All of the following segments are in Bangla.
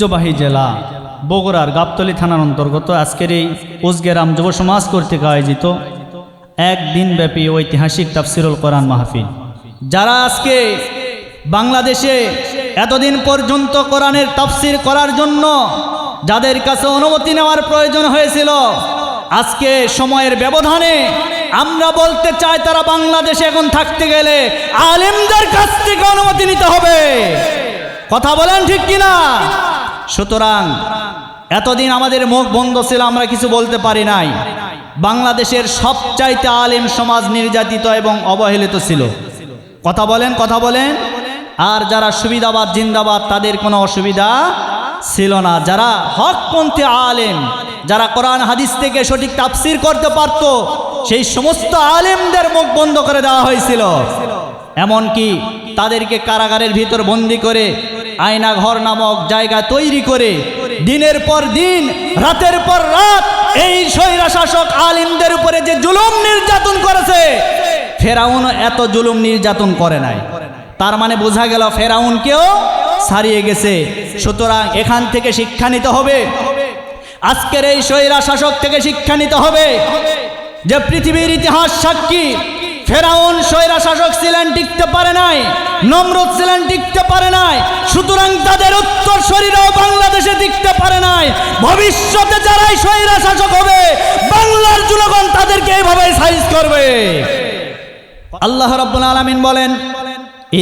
ঐতিহ্যবাহী জেলা বগুড়ার গাবতলী থানার অন্তর্গত আজকের এই উজগেরাম যুব সমাজ কর্তৃক আয়োজিত একদিনব্যাপী ঐতিহাসিক তাফসিরুল কোরআন মাহফিল। যারা আজকে বাংলাদেশে এতদিন পর্যন্ত কোরআনের তাফসির করার জন্য যাদের কাছে অনুমতি নেওয়ার প্রয়োজন হয়েছিল, আজকে সময়ের ব্যবধানে আমরা বলতে চাই তারা বাংলাদেশে এখন থাকতে গেলে আলেমদের কাছ থেকে অনুমতি নিতে হবে। কথা বলেন ঠিক কিনা? সুতরাং এতদিন আমাদের মুখ বন্ধ ছিল, আমরা কিছু বলতে পারি নাই। বাংলাদেশের সবচাইতে আলেম সমাজ নির্যাতিত এবং অবহেলিত ছিল। কথা বলেন কথা বলেন। আর যারা সুবিধাবাদ, জিন্দাবাদ, তাদের কোনো অসুবিধা ছিল না। যারা হকপন্থী আলেম, যারা কোরআন, হাদিস থেকে সঠিক তাফসির করতে পারত, সেই সমস্ত আলেমদের মুখ বন্ধ করে দেওয়া হয়েছিল। এমনকি তাদেরকে কারাগারের ভিতর বন্দি করে আয়না ঘর নামক জায়গা তৈরি করে দিনের পর দিন, রাতের পর রাত এই স্বৈরা শাসক আলিমদের উপরে যে জুলুম নির্যাতন করেছে, ফেরাউন এত জুলুম নির্যাতন করে নাই। তার মানে বোঝা গেল ফেরাউনকেও ছাড়িয়ে গেছে। সুতরাং এখান থেকে শিক্ষা নিতে হবে। আজকের এই স্বৈরা শাসক থেকে শিক্ষা নিতে হবে যে পৃথিবীর ইতিহাস সাক্ষী ফেরাউন স্বৈরা শাসক ছিলেন, টিকতে পারে নাই, নমরুদ ছিলেন, টিকতে পারে নাই, সুতরাং তাদের উত্তর শরীরেও বাংলাদেশে টিকতে পারে নাই। ভবিষ্যতে যারাই স্বৈরা শাসক হবে, বাংলার জনগণ তাদেরকে এইভাবে সাইজ করবে। আল্লাহ রাব্বুল আলামিন বলেন,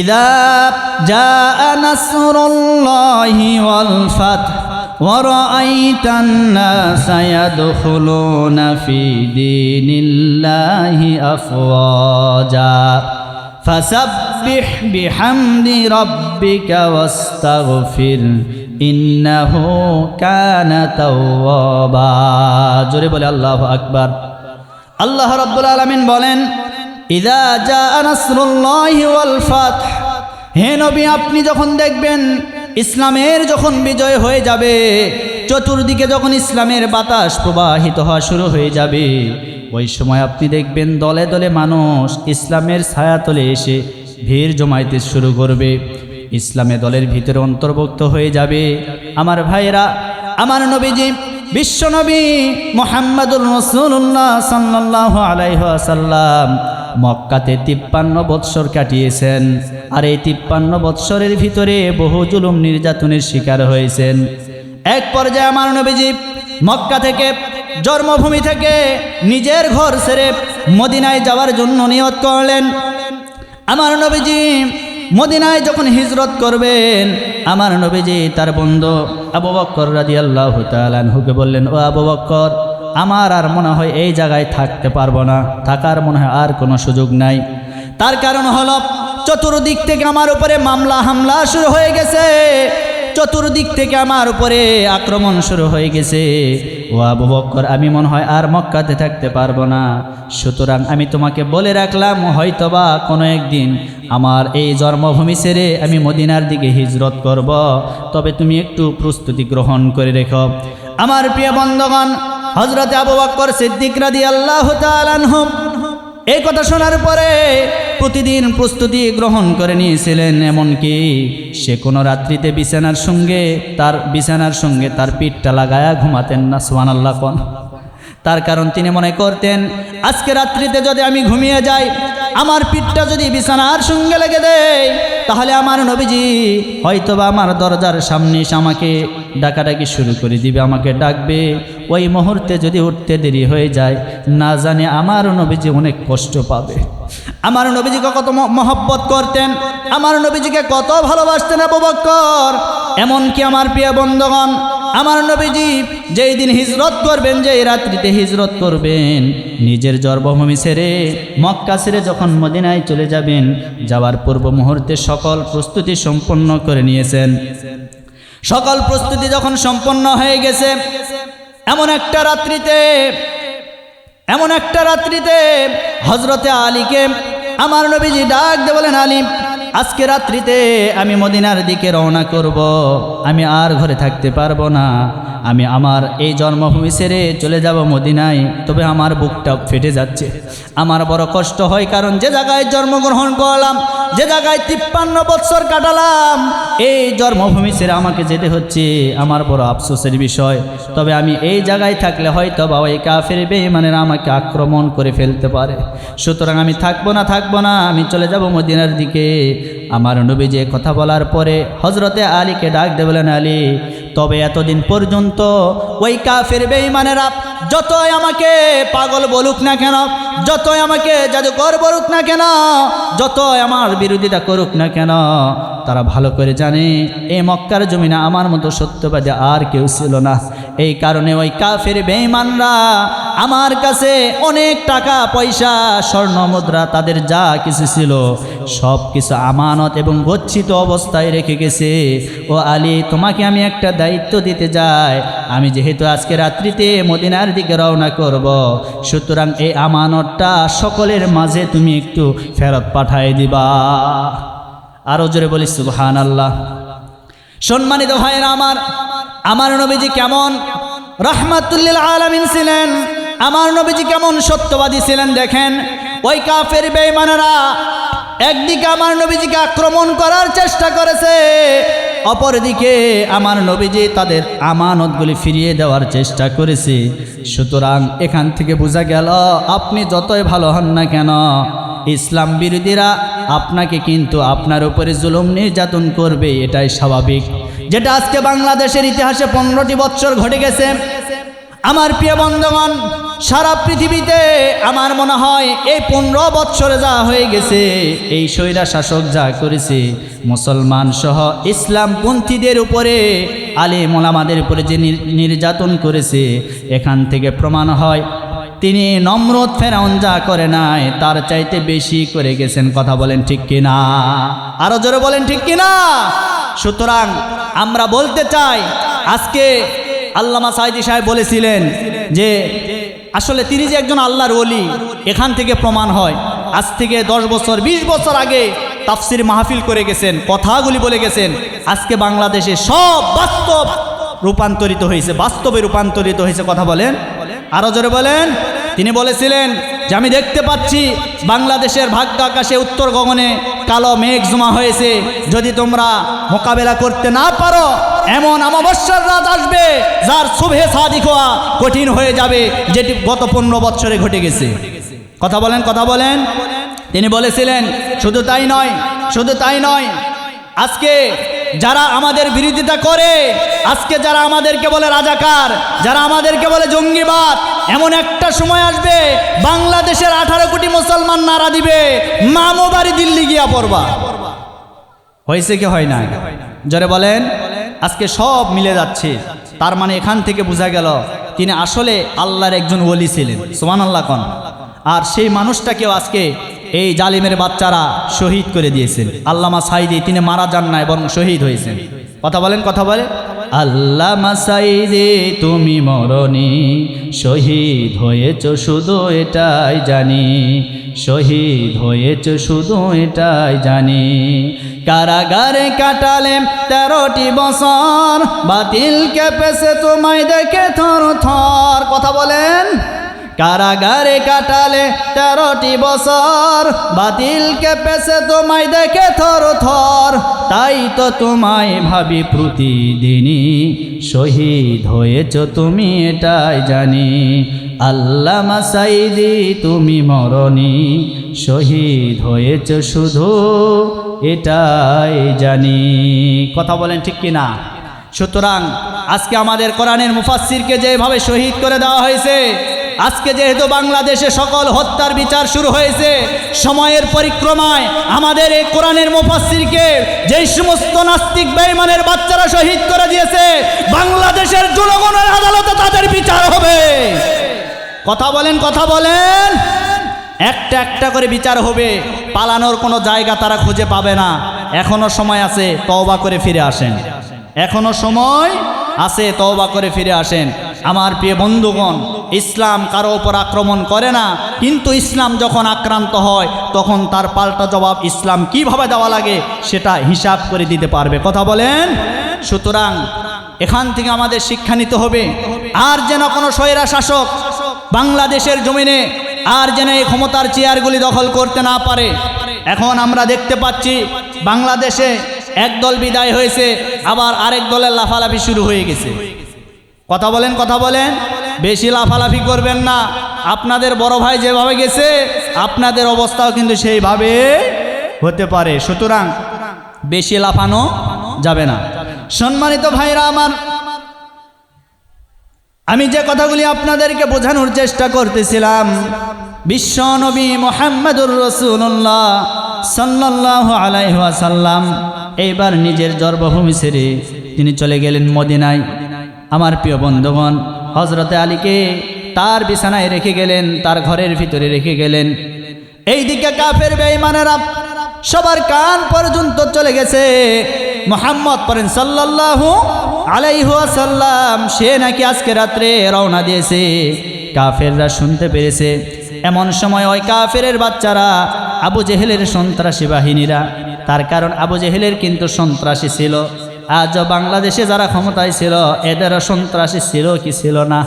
ইদা জাআ নাসরুল্লাহি ওয়াল ফাতহ ورأيت الناس يدخلون في دين الله أفواجا فسبح بحمد ربك واستغفر إنه كان توابا জোরে বলে আল্লাহু আকবার আল্লাহ রাব্বুল আলামিন বলেন ইদা জা নাসরুল্লাহি ওয়াল ফাতহ হে নবী আপনি যখন দেখবেন ইসলামের যখন বিজয় হয়ে যাবে, চতুর্দিকে যখন ইসলামের বাতাস প্রবাহিত হওয়া শুরু হয়ে যাবে, ওই সময় আপনি দেখবেন দলে দলে মানুষ ইসলামের ছায়াতলে এসে ভিড় জমাইতে শুরু করবে। ইসলামে দলের ভিতরে অন্তর্ভুক্ত হয়ে যাবে। আমার ভাইরা আমার নবীজি বিশ্বনবী মোহাম্মদুর রসুল্লাহ সাল্লাহ আলাইহাসাল্লাম মক্কাতে তিপ্পান্ন বৎসর কাটিয়েছেন। আর এই তিপ্পান্ন বৎসরের ভিতরে বহু জুলুম নির্যাতনের শিকার হয়েছেন। এক পর্যায়ে আমার নবীজি মক্কা থেকে, জন্মভূমি থেকে নিজের ঘর ছেড়ে মদিনায় যাওয়ার জন্য নিয়ত করলেন। আমার নবীজি মদিনায় যখন হিজরত করবেন, আমার নবীজি তার বন্ধু আবু বক্কর রাজি আল্লাহ তালহুকে বললেন, ও আবু বক্কর, আমার আর মনে হয় এই জায়গায় থাকতে পারব না। থাকার মনে হয় আর কোনো সুযোগ নাই। তার কারণ হলো চতুর্দিক থেকে আমার উপরে মামলা, হামলা শুরু হয়ে গেছে। চতুর্দিক থেকে আমার উপরে আক্রমণ শুরু হয়ে গেছে। ও আবু বক্কর, আমি মনে হয় আর মক্কাতে থাকতে পারব না। সুতরাং আমি তোমাকে বলে রাখলাম, হয়তোবা কোনো একদিন আমার এই জন্মভূমি ছেড়ে আমি মদিনার দিকে হিজরত করব। তবে তুমি একটু প্রস্তুতি গ্রহণ করে রেখো। আমার প্রিয় বন্ধগণ হজরত আবু বক্কর সিদ্দিক রাদি আল্লাহ তালানহম এই কথা শোনার পরে প্রতিদিন প্রস্তুতি গ্রহণ করে নিয়েছিলেন, এমনকি সে কোনো রাত্রিতে বিছানার সঙ্গে তার বিছানার সঙ্গে তার পিঠটা লাগায়া ঘুমাতেন না সোহান আল্লাহ কন। তার কারণ তিনি মনে করতেন, আজকে রাত্রিতে যদি আমি ঘুমিয়ে যাই, আমার পিঠটা যদি বিছানার সঙ্গে লেগে দেয়, তাহলে আমার নবীজি হয়তোবা আমার দরজার সামনে এসে আমাকে ডাকাডাকি শুরু করে দিবে, আমাকে ডাকবে। ওই মুহূর্তে যদি উঠতে দেরি হয়ে যায়, না জানে আমার নবীজি অনেক কষ্ট পাবে। আমার নবীজিকে কত মহব্বত করতেন, আমার নবীজিকে কত ভালোবাসতেন আবু বক্কর। এমনকি আমার প্রিয় বন্ধগণ, আমার নবীজি যেই দিন হিজরত করবেন, যেই রাত্রিতে হিজরত করবেন, নিজের জন্মভূমি ছেড়ে মক্কা ছেড়ে যখন মদিনায় চলে যাবেন, যাওয়ার পূর্ব মুহূর্তে সকল প্রস্তুতি সম্পন্ন করে নিয়েছেন। সকল প্রস্তুতি যখন সম্পন্ন হয়ে গেছে, এমন একটা রাত্রিতে, এমন একটা রাত্রিতে হজরতে আলীকে আমার নবীজি ডাক দে বলেন, আলী আজকে রাত্রিতে আমি মদিনার দিকে রওনা করব। আমি আর ঘরে থাকতে পারব না। আমি আমার এই জন্মভূমি ছেড়ে চলে যাব মদিনায়, তবে আমার বুকটা ফেটে যাচ্ছে। আমার বড় কষ্ট হয় কারণ যে জায়গায় জন্মগ্রহণ করলাম, যে জায়গায় তিপ্পান্ন বৎসর কাটালাম, এই জন্মভূমি ছেড়ে আমাকে যেতে হচ্ছে আমার বড় আফসোসের বিষয়। তবে আমি এই জায়গায় থাকলে হয়তো বাবা এই কাফের বেইমানেরা আমাকে আক্রমণ করে ফেলতে পারে। সুতরাং আমি থাকব না থাকব না, আমি চলে যাব মদিনার দিকে। আমার নবী যে কথা বলার পরে হজরতে আলীকে ডাক দে বলেন, আলী, তবে এতদিন পর্যন্ত ওই কাফের বেইমানেরা যতই আমাকে পাগল বলুক না কেন, যতই আমাকে জাদুকর বলুক না কেন, যতই আমার বিরোধিতা করুক না কেন তারা ভালো করে জানে এই মক্কার জমিনে আমার মতো সত্যবাদী আর কেউ ছিল না। এই কারণে ওই কাফের বেঈমানরা আমার কাছে অনেক টাকা, পয়সা, স্বর্ণ, মুদ্রা, তাদের যা কিছু ছিল, সব কিছু আমানত এবং গচ্ছিত অবস্থায় রেখে গেছে। ও আলী, তোমাকে আমি একটা দায়িত্ব দিতে যাই। আমি যেহেতু আজকে রাত্রিতে মদিনার দিকে রওনা করব, সুতরাং এই আমানতটা সকলের মাঝে তুমি একটু ফেরত পাঠাই দিবা। আরও জোরে বলি সুবহান আল্লাহ সম্মানিত ভাইয়েরা আমার আমার নবীজি কেমন? রহমাতুল্লিল আলামিন ছিলেন। আমার নবীজি কেমন সত্যবাদী ছিলেন দেখেন। ওই কাফের বেঈমানেরা একদিকে আমার নবীজিকে আক্রমণ করার চেষ্টা করেছে, অপরদিকে আমার নবীজি তাদের আমানতগুলি ফিরিয়ে দেওয়ার চেষ্টা করেছে। সুতরাং এখান থেকে বোঝা গেল, আপনি যতই ভালো হন না কেন, ইসলাম বিরোধীরা আপনাকে কিন্তু আপনার উপরে জুলুম নির্যাতন করবে, এটাই স্বাভাবিক। যেটা আজকে বাংলাদেশের ইতিহাসে পনেরোটি বছর ঘটে গেছে। আমার প্রিয় বন্ধগণ, সারা পৃথিবীতে আমার মনে হয় এই পনেরো বৎসরে যা হয়ে গেছে, এই স্বৈরা শাসক যা করেছে মুসলমান সহ ইসলামপন্থীদের উপরে আলে মোলামাদের উপরে যে নির- নির্যাতন করেছে, এখান থেকে প্রমাণ হয় তিনি নম্রত ফেরাউন যা করে নাই, তার চাইতে বেশি করে গেছেন। কথা বলেন ঠিক কিনা? আরও জোরে বলেন ঠিক কিনা? সুতরাং আমরা বলতে চাই, আজকে আল্লামা সাইদি সাহেব বলেছিলেন যে, আসলে তিনি যে একজন আল্লাহর ওলি, এখান থেকে প্রমাণ হয়, আজ থেকে দশ বছর ২০ বছর আগে তাফসির মাহফিল করে গেছেন, কথাগুলি বলে গেছেন, আজকে বাংলাদেশে সব বাস্তব রূপান্তরিত হয়েছে, বাস্তবে রূপান্তরিত হয়েছে, কথা বলেন। আরও জোরে বলেন। তিনি বলেছিলেন যে, আমি দেখতে পাচ্ছি বাংলাদেশের ভাগ্য আকাশে উত্তর গগনে কালো মেঘ জমা হয়েছে। যদি তোমরা মোকাবেলা করতে না পারো, এমন অমাবস্যার রাত আসবে, যার শুভে সাদিক হওয়া কঠিন হয়ে যাবে, যেটি গত পনেরো বৎসরে ঘটে গেছে। কথা বলেন কথা বলেন। তিনি বলেছিলেন, শুধু তাই নয়, শুধু তাই নয়, আজকে যারা আমাদের বিরোধিতা করে, আজকে যারা আমাদেরকে বলে রাজাকার, যারা আমাদেরকে বলে জঙ্গিবাদ, এমন একটা সময় আসবে, বাংলাদেশের আঠারো কোটি মুসলমান নারা দিবে, মামো বাড়ি দিল্লি গিয়া পড়বা। হয়েছে কি হয় না জরে বলেন। আজকে সব মিলে যাচ্ছে। তার মানে এখান থেকে বোঝা গেল, তিনি আসলে আল্লাহর একজন ওলি ছিলেন। সোমান আল্লাহ কন। আর সেই মানুষটাকেও আজকে এই জালিমের বাচ্চারা শহীদ করে দিয়েছেন। আল্লামা সাইদি তিনি মারা যান নাই, বরং শহীদ হয়েছেন। কথা বলেন, কথা বলে আল্লামা সাইদি তুমি মরণি, শহীদ হয়েছ শুধু এটাই জানি। শহীদ হয়েছ শুধু এটাই জানি। কারাগারে কাটালে তেরোটি বছর, বাতিল কেঁপেছে তোমায় দেখে থর থর কথা বলেন। কারাগারে কাটালে তেরোটি বছর। বাতিল কেঁপেছে তোমায় দেখে থর থর। তাই তো তোমায় ভাবি প্রতিদিনই শহীদ হয়েছ তুমি এটাই জানি। আল্লাহ মাসাইদি তুমি মরণি, শহীদ হয়েছ শুধু এটাই জানি। কথা বলেন ঠিক কিনা? সুতরাং আজকে আমাদের কোরআনের মুফাসসিরকে যেভাবে শহীদ করে দেওয়া হয়েছে আজকে যেহেতু বাংলাদেশে সকল হত্যার বিচার শুরু হয়েছে, সময়ের পরিক্রমায় আমাদের এই কোরআনের মুফাসসিরকে যেই সমস্ত নাস্তিক বেঈমানের বাচ্চারা শহীদ করে দিয়েছে, বাংলাদেশের জনগণের আদালতে তাদের বিচার হবে। কথা বলেন কথা বলেন। একটা একটা করে বিচার হবে, পালানোর কোনো জায়গা তারা খুঁজে পাবে না। এখনও সময় আছে, তওবা করে ফিরে আসেন। এখনও সময় আছে, তওবা করে ফিরে আসেন। আমার প্রিয় বন্ধুগণ, ইসলাম কারও ওপর আক্রমণ করে না, কিন্তু ইসলাম যখন আক্রান্ত হয়, তখন তার পাল্টা জবাব ইসলাম কীভাবে দেওয়া লাগে সেটা হিসাব করে দিতে পারবে। কথা বলেন? সুতরাং এখান থেকে আমাদের শিক্ষা নিতে হবে, আর যেন কোনো স্বৈরা শাসক বাংলাদেশের জমিনে আর যেন এই ক্ষমতার চেয়ারগুলি দখল করতে না পারে। এখন আমরা দেখতে পাচ্ছি, বাংলাদেশে এক দল বিদায় হয়েছে, আবার আরেক দলের লাফালাফি শুরু হয়ে গেছে। কথা বলেন কথা বলেন। বেশি লাফালাফি করবেন না। আপনাদের বড় ভাই যেভাবে গেছে, আপনাদের অবস্থাও কিন্তু সেইভাবে হতে পারে। সুতরাং বেশি লাফানো যাবে না। সম্মানিত ভাইরা আমার, আমি যে কথাগুলি আপনাদেরকে বোঝানোর চেষ্টা করতেছিলাম, বিশ্ব নবী মোহাম্মদুর রসুল্লাহ সাল্লাহ আলাইহাসাল্লাম এইবার নিজের জন্মভূমি ছেড়ে তিনি চলে গেলেন মদিনায়। আমার প্রিয় বন্ধুগণ হজরতে আলীকে তার বিছানায় রেখে গেলেন, তার ঘরের ভিতরে রেখে গেলেন। এইদিকে কাফের বেঈমানেরা সবার কান পর্যন্ত চলে গেছে। মোহাম্মদ পরেন সাল্লাল্লাহু আলাইহাসাল্লাম সে নাকি আজকে রাত্রে রওনা দিয়েছে। কাফেররা শুনতে পেরেছে, এমন সময় ওই কাফেরের বাচ্চারা আবু জেহেলের সন্ত্রাসী বাহিনীরা, তার কারণ আবু জেহেলের কিন্তু সন্ত্রাসী ছিল। আজও বাংলাদেশে যারা ক্ষমতায় ছিল, এদেরও সন্ত্রাসী ছিল কি ছিল না?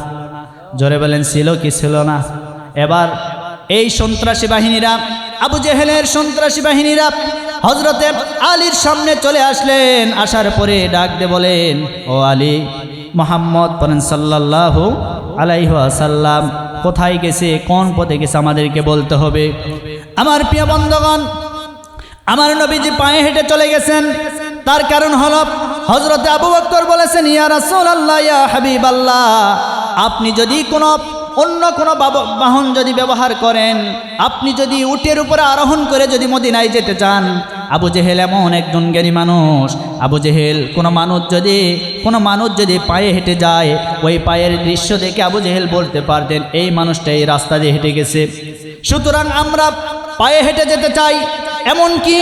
জোরে বলেন, ছিল কি ছিল না? এবার এই সন্ত্রাসী বাহিনীরা, আবু জেহেলের সন্ত্রাসী বাহিনীরা হজরতে আলীর সামনে চলে আসলেন। আসার পরে ডাক দে বলেন, ও আলী, মোহাম্মদ বলেন সাল্লাহ আলাইহাসাল্লাম কোথায় গেছে? কোন পথে গেছে? আমাদেরকে বলতে হবে। আমার প্রিয় বন্ধগণ, আমার নবীজি পায়ে হেঁটে চলে গেছেন। তার কারণ হল হজরতে আবু বক্কর বলেছেন, ইয়া রাসূল আল্লাহ ইয়া হাবিব আল্লাহ আপনি যদি কোনো, অন্য কোনো বাহন যদি ব্যবহার করেন, আপনি যদি উটের উপরে আরোহণ করে যদি মদিনায় যেতে চান, আবু জেহেল এমন একজন জ্ঞানী মানুষ। আবু জেহেল, কোনো মানুষ যদি, কোনো মানুষ যদি পায়ে হেঁটে যায়, ওই পায়ের দৃশ্য দেখে আবু জেহেল বলতে পারতেন, এই মানুষটা এই রাস্তা দিয়ে হেঁটে গেছে। সুতরাং আমরা পায়ে হেঁটে যেতে চাই। এমনকি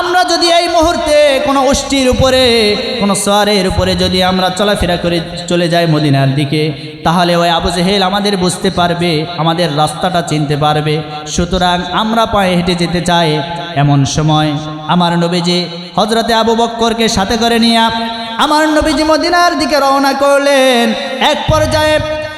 আমরা যদি এই মুহূর্তে কোনো অষ্টির উপরে, কোনো সোয়ারের উপরে যদি আমরা চলাফেরা করে চলে যাই মদিনার দিকে, তাহলে ওই আবু জেহেল আমাদের বুঝতে পারবে, আমাদের রাস্তাটা চিনতে পারবে। সুতরাং আমরা পায়ে হেঁটে যেতে চাই এমন সময় আমার নবীজি হজরতে আবু বক্করকে সাথে করে নিয়ে, আমার নবীজি মদিনার দিকে রওনা করলেন। এক পর্যায়ে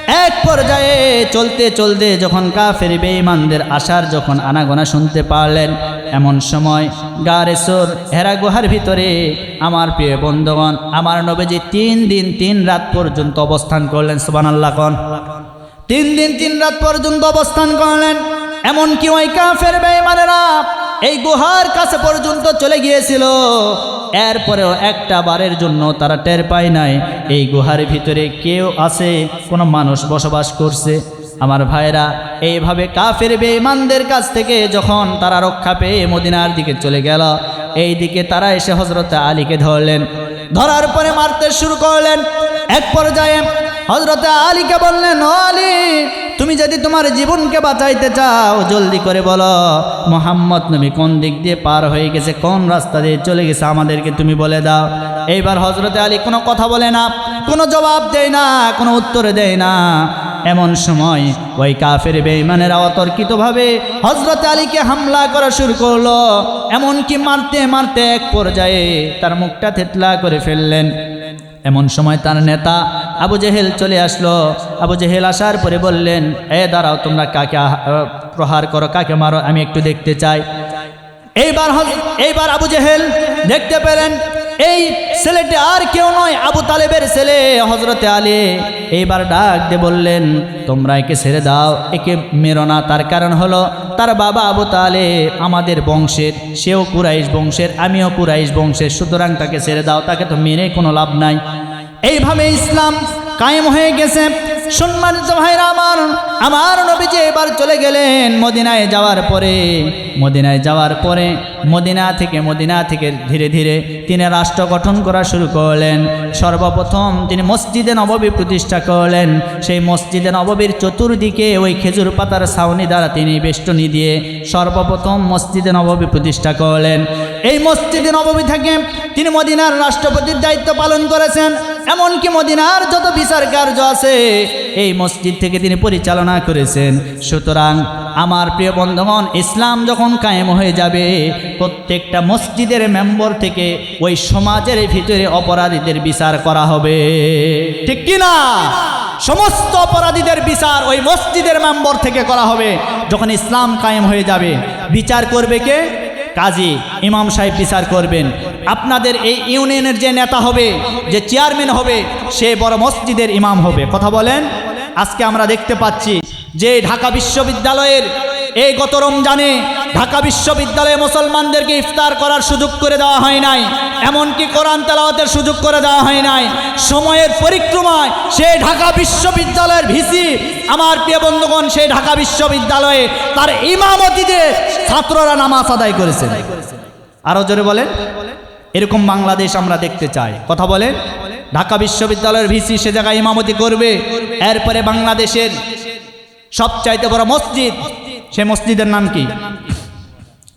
এক পর্যায়ে চলতে চলতে যখন কাফের বেঈমানদের আসার যখন আনাগোনা শুনতে পারলেন, এমন সময় গারেসর হেরা গুহার ভিতরে, আমার প্রিয় বন্ধুগণ, আমার নবীজি তিন দিন তিন রাত পর্যন্ত অবস্থান করলেন। সুবান আল্লাহ কন। তিন দিন তিন রাত পর্যন্ত অবস্থান করলেন। এমনকি ওই কাফের বেঈমানেরা এই গুহার কাছে পর্যন্ত চলে গিয়েছিল। এরপরেও একটা বারের জন্য তারা টের পায় নাই, এই গুহার ভিতরে কেউ আছে, কোনো মানুষ বসবাস করছে। আমার ভাইরা এইভাবে কাফের বেঈমানদের কাছ থেকে যখন তারা রক্ষা পেয়ে মদিনার দিকে চলে গেল এই দিকে তারা এসে হজরত আলীকে ধরলেন। ধরার পরে মারতে শুরু করলেন। এক পর্যায়ে হজরত আলীকে বললেন আলী, তুমি যদি তোমার জীবনকে বাঁচাইতে চাও, জলদি করে বলো, মোহাম্মদ নবী কোন দিক দিয়ে পার হয়ে গেছে, কোন রাস্তা দিয়ে চলে গেছে, আমাদেরকে তুমি বলে দাও। এইবার হজরত আলী কোনো কথা বলে না, কোনো জবাব দেয় না, কোনো উত্তর দেয় না। এমন সময় ওই কাফের বেঈমানেরা অতর্কিতভাবে হজরত আলীকে হামলা করা শুরু করল। এমনকি মারতে মারতে এক পর্যায়ে তার মুখটা থেতলা করে ফেললেন। এমন সময় তার নেতা আবু জেহেল চলে আসলো। আবু জেহেল আসার পরে বললেন, এ দাঁড়াও, তোমরা কাকে প্রহার করো, কাকে মারো, আমি একটু দেখতে চাই। এইবার এইবার আবু জেহেল দেখতে পেলেন, এই ছেলেটি আর কেউ নয়, আবু তালেবের ছেলে হজরতে আলী। এইবার ডাক দিয়ে বললেন, তোমরা একে ছেড়ে দাও, একে মেরো না। তার কারণ হলো, তার বাবা আবু তালে আমাদের বংশের, সেও কুরাইশ বংশের, আমিও কুরাইশ বংশের, সুতরাং তাকে ছেড়ে দাও, তাকে তো মেরে কোনো লাভ নাই। এইভাবে ইসলাম কায়েম হয়ে গেছে। সম্মানিত ভাইরা আমার আমার নবীজি এবার চলে গেলেন মদিনায় যাওয়ার পরে। মদিনায় যাওয়ার পরে মদিনা থেকে মদিনা থেকে ধীরে ধীরে তিনি রাষ্ট্র গঠন করা শুরু করলেন। সর্বপ্রথম তিনি মসজিদে নববী প্রতিষ্ঠা করলেন। সেই মসজিদে নববীর চতুর্দিকে ওই খেজুর পাতার ছাউনি দ্বারা তিনি বেষ্টনী দিয়ে সর্বপ্রথম মসজিদে নববী প্রতিষ্ঠা করলেন। এই মসজিদে নববী থেকে তিনি মদিনার রাষ্ট্রপতির দায়িত্ব পালন করেছেন। এমনকি মদিনার যত বিচার কার্য আছে, এই মসজিদ থেকে তিনি পরিচালনা করেছেন। সুতরাং আমার প্রিয় বন্ধুগণ, ইসলাম যখন কায়েম হয়ে যাবে, প্রত্যেকটা মসজিদের মেম্বর থেকে ওই সমাজের ভিতরে অপরাধীদের বিচার করা হবে। ঠিক কি না? সমস্ত অপরাধীদের বিচার ওই মসজিদের মেম্বর থেকে করা হবে। যখন ইসলাম কায়েম হয়ে যাবে, বিচার করবে কে? কাজী ইমাম সাহেব বিচার করবেন। আপনাদের এই ইউনিয়নের যে নেতা হবে, যে চেয়ারম্যান হবে, সে বড় মসজিদের ইমাম হবে। কথা বলেন? আজকে আমরা দেখতে পাচ্ছি যে ঢাকা বিশ্ববিদ্যালয়ের এই গত রমজানে ঢাকা বিশ্ববিদ্যালয়ে মুসলমানদেরকে ইফতার করার সুযোগ করে দেওয়া হয় নাই, এমনকি কোরআন তেলাওয়াতের সুযোগ করে দেওয়া হয় নাই। সময়ের পরিক্রমায় সেই ঢাকা বিশ্ববিদ্যালয়ের ভিসি, আমার প্রিয় বন্ধুগণ সেই ঢাকা বিশ্ববিদ্যালয়ে তার ইমামতিতে ছাত্ররা নামাজ আদায় করেছে আরও জোরে বলেন। এরকম বাংলাদেশ আমরা দেখতে চাই। কথা বলেন। ঢাকা বিশ্ববিদ্যালয়ের ভিসি সে জায়গায় ইমামতি করবে। এরপরে বাংলাদেশের সবচাইতে বড় মসজিদ সে মসজিদের নাম কি?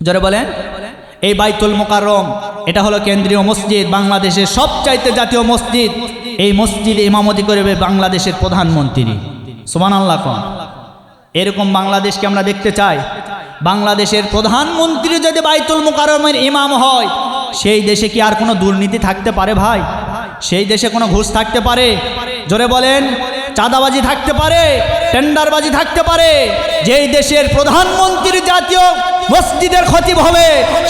জোরে বলেন। এই বাইতুল মোকাররম, এটা হলো কেন্দ্রীয় মসজিদ, বাংলাদেশের সবচাইতে জাতীয় মসজিদ। এই মসজিদে ইমামতি করবে বাংলাদেশের প্রধানমন্ত্রী। সোমান আল্লাহ কন। এরকম বাংলাদেশকে আমরা দেখতে চাই। বাংলাদেশের প্রধানমন্ত্রী যদি বাইতুল মোকাররমের ইমাম হয়, সেই দেশে কি আর কোনো দুর্নীতি থাকতে পারে ভাই? সেই দেশে কোনো ঘুষ থাকতে পারে? জোরে বলেন। চাঁদাবাজি থাকতে পারে, টেন্ডারবাজি থাকতে পারে, যেই দেশের প্রধানমন্ত্রী জাতীয় মসজিদের খতিব হবে,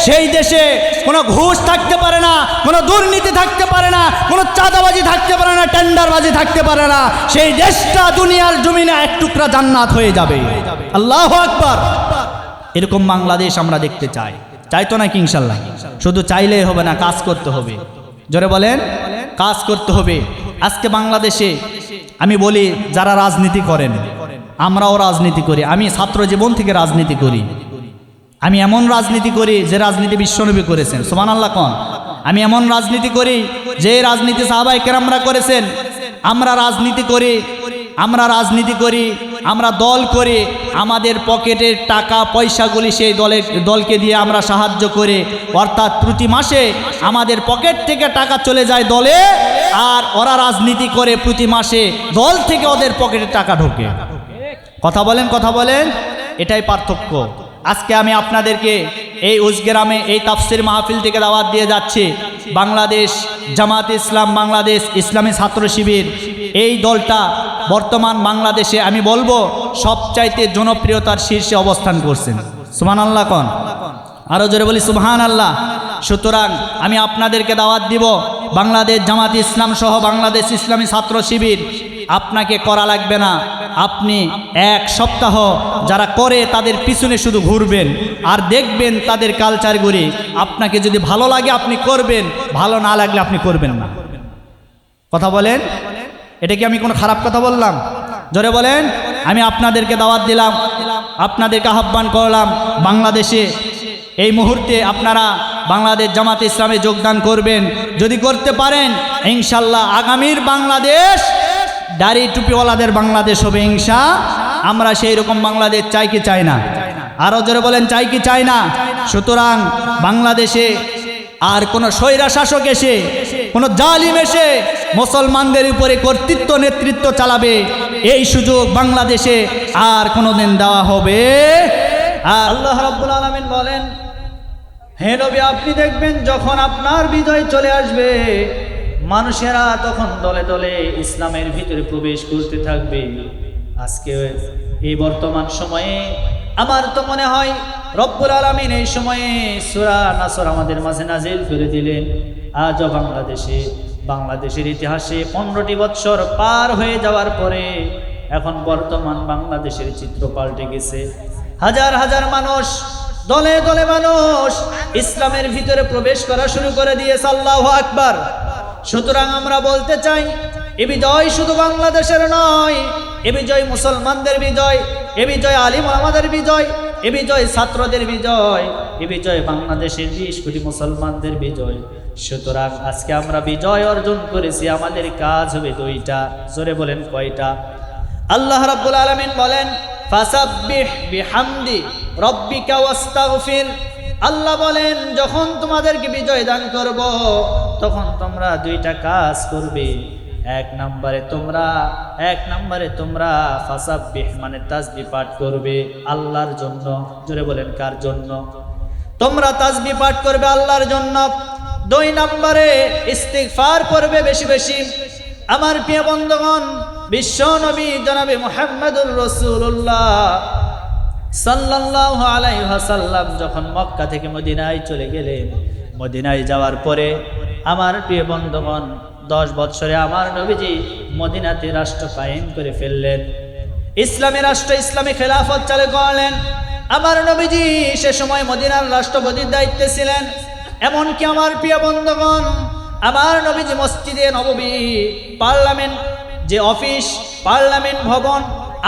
সেই দেশে কোনো ঘুষ থাকতে পারে না, কোনো দুর্নীতি থাকতে পারে না, কোনো চাঁদাবাজি থাকতে পারে না, টেন্ডারবাজি থাকতে পারে না, সেই দেশটা দুনিয়ার জমিনে এক টুকরা জান্নাত হয়ে যাবে। আল্লাহ আকবার। এরকম বাংলাদেশ আমরা দেখতে চাই। চাইতো না নাকি ইনশাল্লাহ? শুধু চাইলেই হবে না, কাজ করতে হবে। জোরে বলেন, কাজ করতে হবে। আজকে বাংলাদেশে আমি বলি, যারা রাজনীতি করেন, আমরাও রাজনীতি করি, আমি ছাত্র জীবন থেকে রাজনীতি করি। আমি এমন রাজনীতি করি যে রাজনীতি বিশ্বনবী করেছেন। সোমান আল্লাহ কন। আমি এমন রাজনীতি করি যে রাজনীতি সাহাবাই কেরামরা করেছেন। আমরা রাজনীতি করি, আমরা রাজনীতি করি, আমরা দল করি, আমাদের পকেটের টাকা পয়সাগুলি সেই দলের, দলকে দিয়ে আমরা সাহায্য করে। অর্থাৎ প্রতি মাসে আমাদের পকেট থেকে টাকা চলে যায় দলে, আর ওরা রাজনীতি করে প্রতি মাসে দল থেকে ওদের পকেটে টাকা ঢোকে। কথা বলেন কথা বলেন, এটাই পার্থক্য। আজকে আমি আপনাদেরকে এই উজগ্রামে, এই তাফসির মাহফিল থেকে দাওয়াত দিয়ে যাচ্ছি। বাংলাদেশ, জামাত ইসলাম, বাংলাদেশ ইসলামী ছাত্র শিবির। এই দলটা বর্তমান বাংলাদেশে, আমি বলব, সবচাইতে জনপ্রিয়তার শীর্ষে অবস্থান করছেন। সুমান আল্লাহ কন। আরও জোরে বলি সুবহান আল্লাহ সুতরাং আমি আপনাদেরকে দাওয়াত দিব, বাংলাদেশ জামাত ইসলাম সহ বাংলাদেশ ইসলামী ছাত্র শিবির। আপনাকে করা লাগবে না। আপনি এক সপ্তাহ যারা করে তাদের পিছনে শুধু ঘুরবেন আর দেখবেন তাদের কালচারগুলি আপনাকে যদি ভালো লাগে আপনি করবেন, ভালো না লাগলে আপনি করবেন না। কথা বলেন? এটা কি আমি কোনো খারাপ কথা বললাম? জোরে বলেন? আমি আপনাদেরকে দাওয়াত দিলাম, আপনাদেরকে আহ্বান করলাম, বাংলাদেশে এই মুহূর্তে আপনারা বাংলাদেশ জামাত ইসলামে যোগদান করবেন। যদি করতে পারেন ইনশাল্লাহ আগামীর বাংলাদেশ, দাড়ি টুপিওয়ালাদের বাংলাদেশ হবে, ইনশা। আমরা সেই রকম বাংলাদেশ চাই কি চাই না? আরও জোরে বলেন, চাই কি চাই না? সুতরাং বাংলাদেশে আর কোনো স্বৈরা শাসক এসে, কোনো জালিম এসে মুসলমানদের উপরে কর্তৃত্ব, নেতৃত্ব চালাবে, এই সুযোগ বাংলাদেশে আর কোনো দিন দেওয়া হবে। আর আল্লাহ রাব্বুল আলামিন বলেন হে নবী, আপনি দেখবেন যখন আপনার বিজয় চলে আসবে, মানুষেরা তখন দলে দলে ইসলামের ভিতরে প্রবেশ করতে থাকবে। আজকে এই বর্তমান সময়ে আমার তো মনে হয় রব্বুল আলমিন এই সময়ে সুরা নাসর আমাদের মাঝে নাজিল করে দিলেন। আজও বাংলাদেশে, বাংলাদেশের ইতিহাসে পনেরোটি বৎসর পার হয়ে যাওয়ার পরে এখন বর্তমান বাংলাদেশের চিত্র পাল্টে গেছে। হাজার হাজার মানুষ দলে দলে মানুষ ইসলামের ভিতরে প্রবেশ করা শুরু করে দিয়েছে, আল্লাহ আকবার। সুতরাং আমরা বলতে চাই, এ বিজয় শুধু বাংলাদেশের নয়, এ বিজয় মুসলমানদের বিজয়, এ বিজয় আলিম আমাদের বিজয়, এ বিজয় ছাত্রদের বিজয়, এ বিজয় বাংলাদেশের বিশ কোটি মুসলমানদের বিজয়। সুতরাং আজকে আমরা বিজয় অর্জন করেছি, আমাদের কাজ হবে দুইটা। জোরে বলেন কয়টা? আল্লাহ রাব্বুল আলামিন বলেন ফাসাব্বিহ বিহামদি রব্বিকা ওয়াস্তাগফির। আল্লাহ বলেন, যখন তোমাদেরকে বিজয় দান করব, তখন তোমরা দুইটা কাজ করবে। এক নম্বরে তোমরা, এক নম্বরে তোমরা ফাসাব্বিহ মানে তাসবি পাঠ করবে আল্লাহর জন্য। জোরে বলেন, কার জন্য? তোমরা তাসবি পাঠ করবে আল্লাহর জন্য। দুই নম্বরে ইস্তিগফার করবে বেশি বেশি। আমার প্রিয় বন্ধুগণ বিশ্ব নবী জনাবে মুহাম্মদুর রাসূলুল্লাহ সাল্লাল্লাহু আলাইহি ওয়াসাল্লাম যখন মক্কা থেকে মদিনায় চলে গেলেন, মদিনায় যাওয়ার পরে আমার প্রিয় বন্ধুগণ, দশ বৎসরে আমার নবীজি মদিনাতে রাষ্ট্র কায়েম করে ফেললেন। ইসলামী রাষ্ট্র, ইসলামী খেলাফত চালু করলেন। আমার নবীজি সে সময় মদিনার রাষ্ট্রপতির দায়িত্বে ছিলেন। এমনকি আমার প্রিয় বন্ধুগণ, আমার নবীজি মসজিদে নববী পার্লামেন্ট যে অফিস, পার্লামেন্ট, ভবন,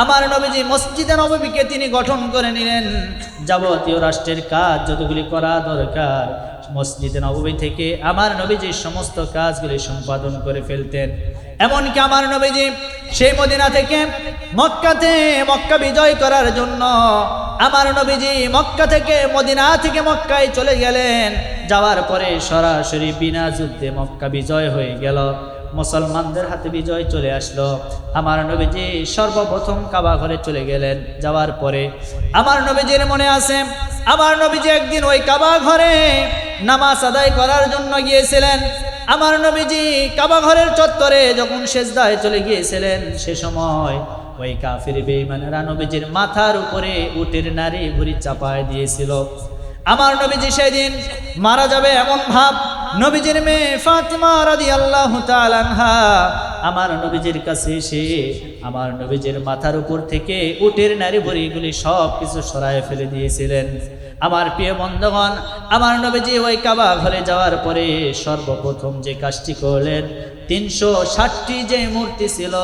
আমার নবীজি মসজিদে নববীকে তিনি গঠন করে নিলেন। যাবতীয় রাষ্ট্রের কাজ যতগুলি করা দরকার, মসজিদে নববী থেকে আমার নবীজি সমস্ত কাজগুলি সম্পাদন করে ফেলতেন। এমনকি আমার নবীজি সেই মদিনা থেকে মক্কাতে মক্কা বিজয় করার জন্য আমার নবীজি মক্কা থেকে মদিনা থেকে মক্কায় চলে গেলেন। যাওয়ার পরে সরাসরি বিনা যুদ্ধে মক্কা বিজয় হয়ে গেল। মুসলমানদের হাতে বিজয় চলে আসলো। আমার নবীজি সর্বপ্রথম কাবা ঘরে চলে গেলেন। যাওয়ার পরে আমার নবীজির মনে আছে, আমার নবীজি একদিন ওই কাবা ঘরে নামাজ আদায় করার জন্য গিয়েছিলেন। আমার নবীজি কাবা ঘরের চত্বরে যখন সেজদায় চলে গিয়েছিলেন, সে সময় ওই কাফির বেঈমানেরা নবীজির মাথার উপরে উটের নারী ভুরি চাপায় দিয়েছিল। আমার নবীজি সেদিন মারা যাবে এমন ভাব নবীজির মেয়ে ফাতিমা তাআলা আনহা আমার নবীজির কাছে এসে আমার নবীজির মাথার উপর থেকে উটের নারী ভরিগুলি সব কিছু সরায় ফেলে দিয়েছিলেন। আমার প্রিয় বন্ধগণ, আমার নবীজি ওই কাবা ঘরে যাওয়ার পরে সর্বপ্রথম যে কাজটি করলেন, তিনশো ষাটটি যে মূর্তি ছিল,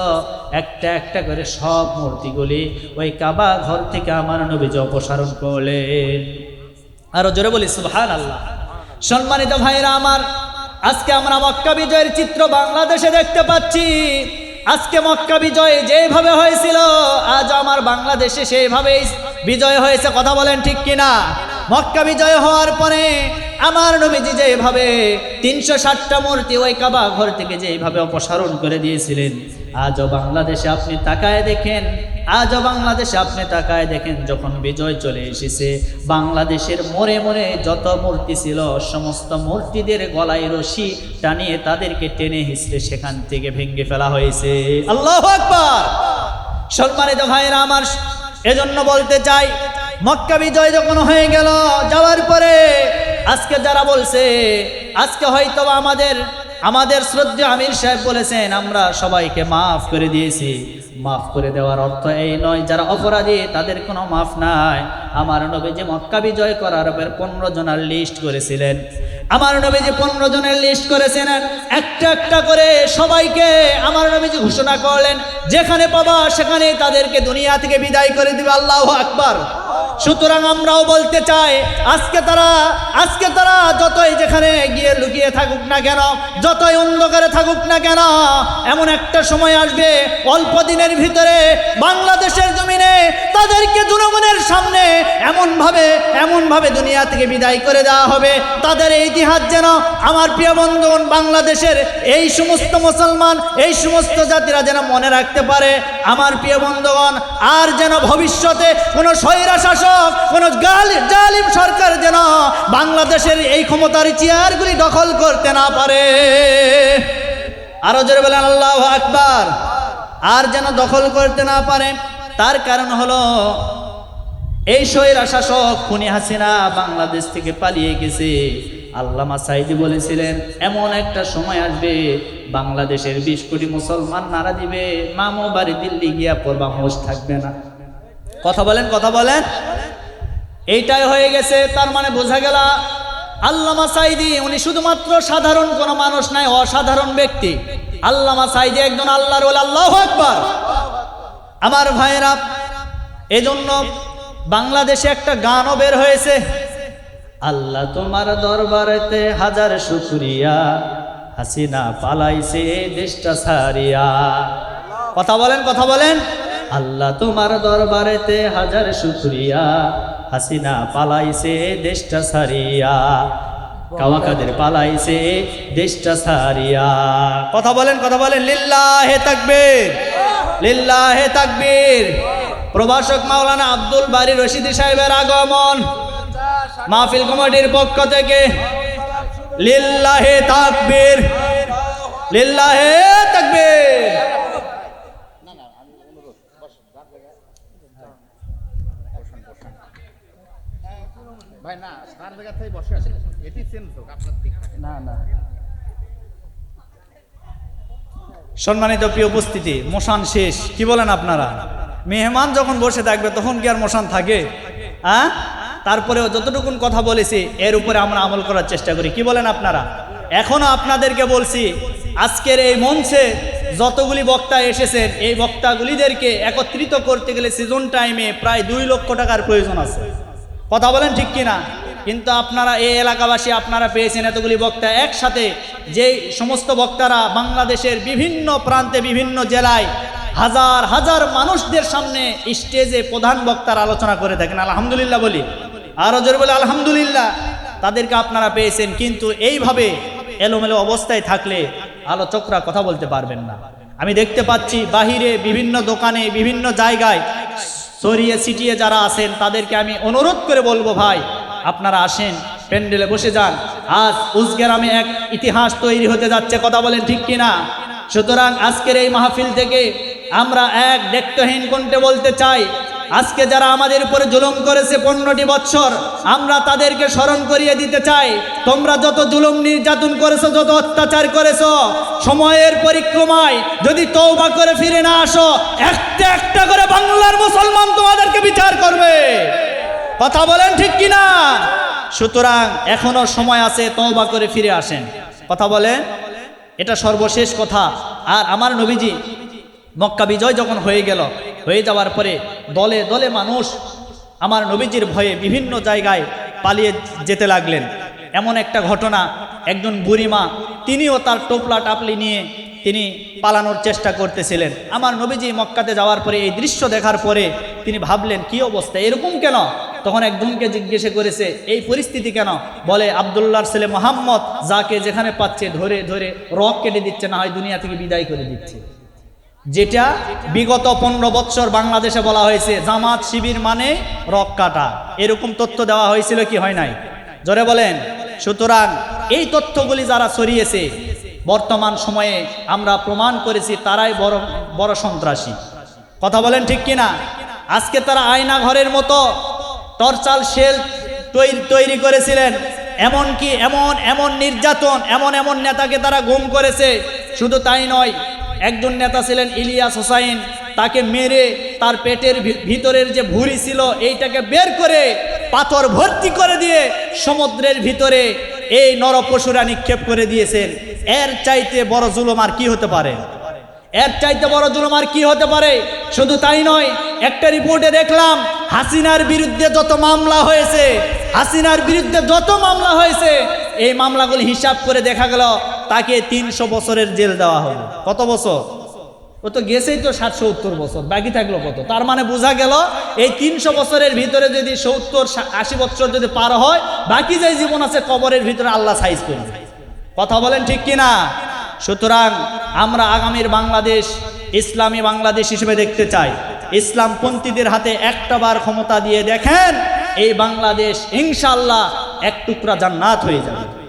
একটা একটা করে সব মূর্তিগুলি ওই কাবা ঘর থেকে আমার নবীজি অপসারণ করলেন। আরও জোরে বলি সুহান আল্লাহ সম্মানিত ভাইরা আমার, আজকে আমরা মক্কা বিজয়ের চিত্র বাংলাদেশে দেখতে পাচ্ছি। আজকে মক্কা বিজয় যেভাবে হয়েছিল, আজ আমার বাংলাদেশে সেইভাবেই বিজয় হয়েছে, কথা বলেন ঠিক কিনা? মক্কা বিজয় হওয়ার পরে আমার নবীজি যেভাবে তিনশো ষাটটা মূর্তি ওই কাবা ঘর থেকে যেভাবে অপসারণ করে দিয়েছিলেন, আজও বাংলাদেশে আপনি তাকায় দেখেন, আজও বাংলাদেশে আপনি তাকায় দেখেন যখন বিজয় চলে এসেছে, বাংলাদেশের মোড়ে মোড়ে যত মূর্তি ছিল, সমস্ত মূর্তিদের গলায় রশি টানিয়ে তাদেরকে টেনে হিসড়ে সেখান থেকে ভেঙে ফেলা হয়েছে। আল্লাহ আকবার! সম্মানিত ভাইরা আমার এজন্য বলতে চাই মক্কা বিজয় যখন হয়ে গেল, যাওয়ার পরে আজকে যারা বলছে, আজকে হয়তো আমাদের আমাদের শ্রদ্ধা আমির সাহেব বলেছেন, আমরা সবাইকে মাফ করে দিয়েছি। মাফ করে দেওয়ার অর্থ এই নয়, যারা অপরাধী, তাদের কোনো মাফ নাই। আমার নবী যে মক্কা বিজয় করার পনেরো জনার লিস্ট করেছিলেন। আমার নবীজি পনেরো জনের লিস্ট করেছিলেন একটা একটা করে সবাইকে আমার নবীজি ঘোষণা করলেন, যেখানে পাবা সেখানে তাদেরকে দুনিয়া থেকে বিদায় করে দিবে। আল্লাহ আকবার। সুতরাং আমরাও বলতে চাই, আজকে তারা আজকে তারা যতই যেখানে গিয়ে লুকিয়ে থাকুক না কেন, যতই অন্ধকারে থাকুক না কেন, এমন একটা সময় আসবে, অল্প দিনের ভিতরে বাংলাদেশের জমিনে তাদেরকে জনগণের সামনে এমনভাবে এমনভাবে দুনিয়া থেকে বিদায় করে দেওয়া হবে। তাদের এই ইতিহাস যেন আমার প্রিয় বন্ধুগণ বাংলাদেশের এই সমস্ত মুসলমান, এই সমস্ত জাতিরা যেন মনে রাখতে পারে, আমার প্রিয় বন্ধুগণ, আর যেন ভবিষ্যতে কোনো স্বৈরা শাসক, কোনো জালিম সরকার যেন বাংলাদেশের এই ক্ষমতার চেয়ারগুলি দখল করতে না পারে। আরও জোরে বলেন, আল্লাহ আকবার। আর যেন দখল করতে না পারে, তার কারণ হলো এই স্বৈরা শাসক খুনি হাসিনা বাংলাদেশ থেকে পালিয়ে গেছে। আল্লামা সাইদি বলেছিলেন, এমন একটা সময় আসবে বাংলাদেশের বিশ কোটি মুসলমান নারা দিবে, মামু বাড়ি দিল্লি গিয়া পড়বা, হোশ থাকবে না। কথা বলেন কথা বলেন। এইটাই হয়ে গেছে, তার মানে বোঝা গেল, আল্লামা সাইদি উনি শুধুমাত্র সাধারণ কোনো মানুষ নাই, অসাধারণ ব্যক্তি। আল্লামা সাইদি একজন আল্লাহর আল্লাহু আকবার। আমার ভাইয়েরা, এজন্য বাংলাদেশে একটা গানও বের হয়েছে আল্লাহ তোমার দরবারেতে হাজার শুক্রিয়া। হাসিনা পালাইছে দেশটা সারিয়া কথা বলেন কথা বলেন। আল্লাহ তোমার দরবারেতে হাজার শুক্রিয়া। হাসিনা পালাইছে দেশটা সারিয়া কাওয়াকাদের পালাইছে দেশটা সারিয়া কথা বলেন কথা বলেন। লিল্লাহে তাকবীর লিল্লাহে তাকবীর। প্রভাষক মাওলানা আব্দুল বারি রশিদি সাহেবের আগমন। মাহফিল কমিটির পক্ষ থেকে লিল্লাহে তাকবীর লিল্লাহে তাকবীর। ভাই না বসে আছে। এটি আপনার ঠিক না না। সম্মানিত প্রিয় উপস্থিতি মশান শেষ। কি বলেন আপনারা? মেহমান যখন বসে থাকবে তখন কি আর মশান থাকে? হ্যাঁ? তারপরেও যতটুকুন কথা বলেছি, এর উপরে আমরা আমল করার চেষ্টা করি। কি বলেন আপনারা? এখনও আপনাদেরকে বলছি, আজকের এই মঞ্চে যতগুলি বক্তা এসেছেন, এই বক্তাগুলিদেরকে একত্রিত করতে গেলে সিজন টাইমে প্রায় দুই লক্ষ টাকার প্রয়োজন আছে। কথা বলেন ঠিক কিনা? কিন্তু আপনারা এই এলাকাবাসী, আপনারা পেয়েছেন এতগুলি বক্তা একসাথে যে সমস্ত বক্তারা বাংলাদেশের বিভিন্ন প্রান্তে, বিভিন্ন জেলায় হাজার হাজার মানুষদের সামনে স্টেজে প্রধান বক্তার আলোচনা করে থাকেন। আলহামদুলিল্লাহ বলি। আরও জোর বলে, আলহামদুলিল্লাহ। তাদেরকে আপনারা পেয়েছেন, কিন্তু এইভাবে এলোমেলো অবস্থায় থাকলে আলোচকরা কথা বলতে পারবেন না। আমি দেখতে পাচ্ছি বাহিরে বিভিন্ন দোকানে, বিভিন্ন জায়গায় সরিয়ে সিটিয়ে যারা আছেন, তাদেরকে আমি অনুরোধ করে বলব, ভাই, আপনারা আসেন, প্যান্ডেলে বসে যান। আজ উজগ্রামে এক ইতিহাস তৈরি হতে যাচ্ছে, কথা বলেন ঠিক কিনা? সুতরাং আজকের এই মাহফিল থেকে আমরা এক দেখতহীন কণ্ঠে বলতে চাই আজকে যারা আমাদের উপরে জুলুম করেছে পনেরোটি বছর, আমরা তাদেরকে স্মরণ করিয়ে দিতে চাই। তোমরা যত জুলুম নির্যাতন করেছ, যত অত্যাচার করেছ, সময়ের পরিক্রমায় যদি তৌবা করে ফিরে না আসো, একটা একটা করে বাংলার মুসলমান তোমাদেরকে বিচার করবে। কথা বলেন ঠিক কিনা? সুতরাং এখনও সময় আছে তৌবা করে ফিরে আসেন। কথা বলেন? এটা সর্বশেষ কথা। আর আমার নবীজি মক্কা বিজয় যখন হয়ে গেল হয়ে যাওয়ার পরে দলে দলে মানুষ আমার নবীজির ভয়ে বিভিন্ন জায়গায় পালিয়ে যেতে লাগলেন। এমন একটা ঘটনা, একজন বুড়িমা, তিনিও তার টোপলা টাপলি নিয়ে তিনি পালানোর চেষ্টা করতেছিলেন। আমার নবীজি মক্কাতে যাওয়ার পরে, এই দৃশ্য দেখার পরে তিনি ভাবলেন, কি অবস্থা? এরকম কেন? তখন একজনকে জিজ্ঞেস করেছে, এই পরিস্থিতি কেন? বলে, আবদুল্লাহর ছেলে মোহাম্মদ যাকে যেখানে পাচ্ছে ধরে ধরে রক কেটে দিচ্ছে, না হয় দুনিয়া থেকে বিদায় করে দিচ্ছে। যেটা বিগত পনেরো বৎসর বাংলাদেশে বলা হয়েছে, জামাত শিবির মানে রক কাটা। এরকম তথ্য দেওয়া হয়েছিল কি হয় নাই? জোরে বলেন। সুতরাং এই তথ্যগুলি যারা ছড়িয়েছে, বর্তমান সময়ে আমরা প্রমাণ করেছি তারাই বড় বড় সন্ত্রাসী। কথা বলেন ঠিক কিনা? আজকে তারা আয়না ঘরের মতো টর্চাল তৈরি তৈরি করেছিলেন। এমন কি এমন এমন নির্যাতন, এমন এমন নেতাকে তারা গুম করেছে। শুধু তাই নয় একজন নেতা ছিলেন ইলিয়াস হোসাইন, তাকে মেরে তার পেটের ভিতরের যে ভুঁড়ি ছিল এইটাকে বের করে পাথর ভর্তি করে দিয়ে সমুদ্রের ভিতরে এই নরপশুরা নিক্ষেপ করে দিয়েছেন। এর চাইতে বড় জুলুম আর কি হতে পারে? এর চাইতে বড় জুলুম আর কি হতে পারে? শুধু তাই নয়, একটা রিপোর্টে দেখলাম হাসিনার বিরুদ্ধে যত মামলা হয়েছে, হাসিনার বিরুদ্ধে যত মামলা হয়েছে, এই মামলাগুলি হিসাব করে দেখা গেল তাকে তিনশো বছরের জেল দেওয়া হলো। কত বছর? ও তো গেছেই তো ষাট সত্তর বছর, বাকি থাকল কত? তার মানে বোঝা গেল, এই তিনশো বছরের ভিতরে যদি সত্তর আশি বছর যদি পার হয়, বাকি যে জীবন আছে কবরের ভিতরে আল্লাহ সাইজ করবে কথা বলেন ঠিক কিনা? সুতরাং আমরা আগামীর বাংলাদেশ, ইসলামী বাংলাদেশ হিসেবে দেখতে চাই। ইসলামপন্থীদের হাতে একটা বার ক্ষমতা দিয়ে দেখেন, এই বাংলাদেশ ইনশাল্লাহ এক টুকরা জান্নাত হয়ে যাবে।